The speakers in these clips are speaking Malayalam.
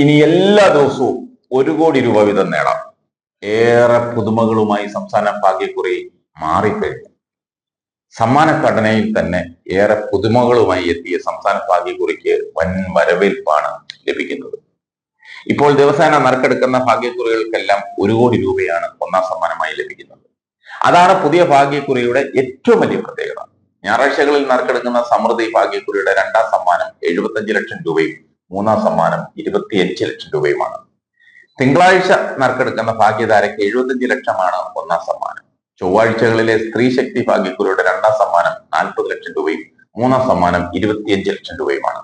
ഇനി എല്ലാ ദിവസവും ഒരു കോടി രൂപ വീതം നേടാം. ഏറെ പുതുമകളുമായി സംസ്ഥാന ഭാഗ്യക്കുറി മാറിക്കഴിഞ്ഞു. സമ്മാനഘടനയിൽ തന്നെ ഏറെ പുതുമകളുമായി എത്തിയ സംസ്ഥാന ഭാഗ്യക്കുറിക്ക് വൻ വരവേൽപ്പാണ് ലഭിക്കുന്നത്. ഇപ്പോൾ ദിവസേന നറുക്കെടുക്കുന്ന ഭാഗ്യക്കുറികൾക്കെല്ലാം ഒരു കോടി രൂപയാണ് ഒന്നാം സമ്മാനമായി ലഭിക്കുന്നത്. അതാണ് പുതിയ ഭാഗ്യക്കുറിയുടെ ഏറ്റവും വലിയ പ്രത്യേകത. ഞായറാഴ്ചകളിൽ നറുക്കെടുക്കുന്ന സമൃദ്ധി ഭാഗ്യക്കുറിയുടെ രണ്ടാം സമ്മാനം എഴുപത്തഞ്ച് ലക്ഷം രൂപയും മൂന്നാം സമ്മാനം ഇരുപത്തിയഞ്ച് ലക്ഷം രൂപയുമാണ്. തിങ്കളാഴ്ച നറുക്കെടുക്കുന്ന ഭാഗ്യധാരയ്ക്ക് എഴുപത്തഞ്ച് ലക്ഷമാണ് ഒന്നാം സമ്മാനം. ചൊവ്വാഴ്ചകളിലെ സ്ത്രീ ശക്തി ഭാഗ്യക്കുരുടെ രണ്ടാം സമ്മാനം നാൽപ്പത് ലക്ഷം രൂപയും മൂന്നാം സമ്മാനം ഇരുപത്തിയഞ്ച് ലക്ഷം രൂപയുമാണ്.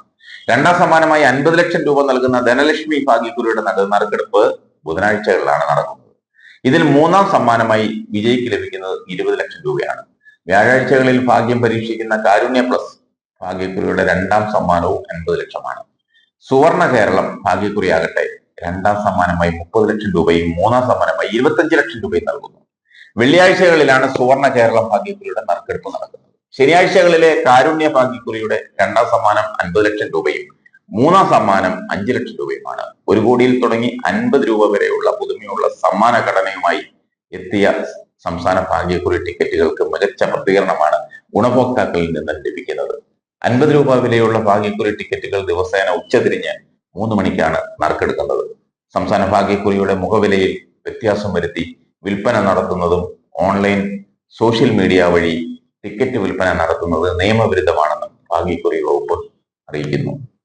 രണ്ടാം സമ്മാനമായി അൻപത് ലക്ഷം രൂപ നൽകുന്ന ധനലക്ഷ്മി ഭാഗ്യക്കുരുടെ നറുക്കെടുപ്പ് ബുധനാഴ്ചകളിലാണ് നടക്കുന്നത്. ഇതിൽ മൂന്നാം സമ്മാനമായി വിജയിക്ക് ലഭിക്കുന്നത് ഇരുപത് ലക്ഷം രൂപയാണ്. വ്യാഴാഴ്ചകളിൽ ഭാഗ്യം പരീക്ഷിക്കുന്ന കാരുണ്യ പ്ലസ് ഭാഗ്യക്കുരുടെ രണ്ടാം സമ്മാനവും അൻപത് ലക്ഷമാണ്. സുവർണ കേരളം ഭാഗ്യക്കുറിയാകട്ടെ. രണ്ടാം സമ്മാനമായി മുപ്പത് ലക്ഷം രൂപയും മൂന്നാം സമ്മാനമായി ഇരുപത്തഞ്ച് ലക്ഷം രൂപയും നൽകുന്നു. വെള്ളിയാഴ്ചകളിലാണ് സുവർണ കേരളം ഭാഗ്യക്കുറിയുടെ നറുക്കെടുപ്പ് നടക്കുന്നത്. ശനിയാഴ്ചകളിലെ കാരുണ്യ ഭാഗ്യക്കുറിയുടെ രണ്ടാം സമ്മാനം അൻപത് ലക്ഷം രൂപയും മൂന്നാം സമ്മാനം അഞ്ച് ലക്ഷം രൂപയുമാണ്. ഒരു കോടിയിൽ തുടങ്ങി അൻപത് രൂപ വരെയുള്ള പുതുമയുള്ള സമ്മാന ഘടനയുമായി എത്തിയ സംസ്ഥാന ഭാഗ്യക്കുറി ടിക്കറ്റുകൾക്ക് മികച്ച പ്രതികരണമാണ് ഗുണഭോക്താക്കളിൽ നിന്ന് ലഭിക്കുന്നത്. അൻപത് രൂപ വിലയുള്ള ഭാഗ്യക്കുറി ടിക്കറ്റുകൾ ദിവസേന ഉച്ചതിരിഞ്ഞ് മൂന്ന് മണിക്കാണ് നറുക്കെടുക്കുന്നത്. സംസ്ഥാന ഭാഗ്യക്കുറിയുടെ മുഖവിലയിൽ വ്യത്യാസം വരുത്തി വിൽപ്പന നടത്തുന്നതും ഓൺലൈൻ സോഷ്യൽ മീഡിയ വഴി ടിക്കറ്റ് വിൽപ്പന നടത്തുന്നത് നിയമവിരുദ്ധമാണെന്നും ഭാഗ്യക്കുറി വകുപ്പ് അറിയിക്കുന്നു.